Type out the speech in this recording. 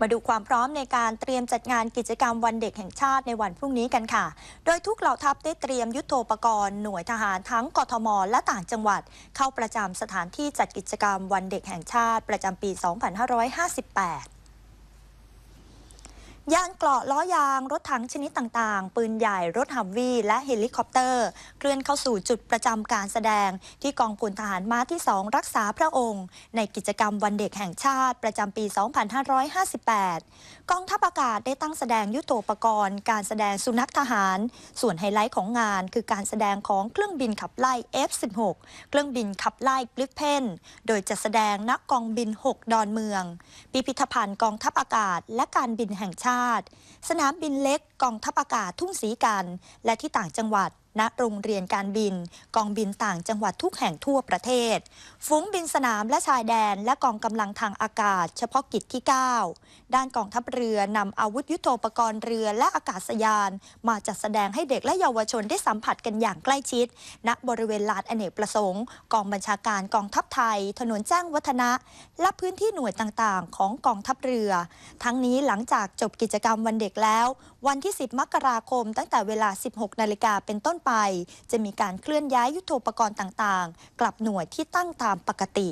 มาดูความพร้อมในการเตรียมจัดงานกิจกรรมวันเด็กแห่งชาติในวันพรุ่งนี้กันค่ะ โดยทุกเหล่าทัพได้เตรียมยุทโธปกรณ์หน่วยทหารทั้งกทม และต่างจังหวัด เข้าประจำสถานที่จัดกิจกรรมวันเด็กแห่งชาติประจำปี 2558 ยานเกราะล้อยาง รถถังชนิดต่างๆ ปืนใหญ่รถฮัมวีและเฮลิคอปเตอร์ เคลื่อนเข้าสู่จุดประจำการแสดง ที่กองพลทหารม้าที่ 2 รักษาพระองค์ ในกิจกรรมวันเด็กแห่งชาติประจำปี 2558 กองทัพอากาศได้ตั้งแสดงยุทโธปกรณ์ การแสดงสุนัขทหาร ส่วนไฮไลท์ของงานคือการแสดงของเครื่องบินขับไล่ F-16 เครื่องบินขับไล่กริปเพนโดยจะแสดงณกองบิน 6 ดอนเมือง พิพิธภัณฑ์กองทัพอากาศ และการบินแห่งชาติสนามบินเล็กกองทัพอากาศทุ่งศรีกัน และที่ต่างจังหวัด ณโรงเรียนการบิน กองบินต่างจังหวัดทุกแห่งทั่วประเทศ ฝูงบินสนามและชายแดน และกองกำลังทางอากาศ เฉพาะกิจที่ 9 ด้านกองทัพเรือนำอาวุธยุโทโธปกรณ์เรือและอากาศยาน มาจัดแสดงให้เด็กและเยาวชนได้สัมผัสกันอย่างใกล้ชิด ณบริเวณลานอเนกประสงค์ กองบัญชาการกองทัพไทย ถนนแจ้งวัฒนะ และพื้นที่หน่วยต่างๆ ของกองทัพเรือ ทั้งนี้หลังจากจบกิจกรรมวันเด็กแล้ว วันที่ 10 มกราคม ตั้งแต่เวลา 16 นาฬิกาเป็นต้นไป จะมีการเคลื่อนย้ายยุทโธปกรณ์ต่างๆ กลับหน่วยที่ตั้งตามปกติ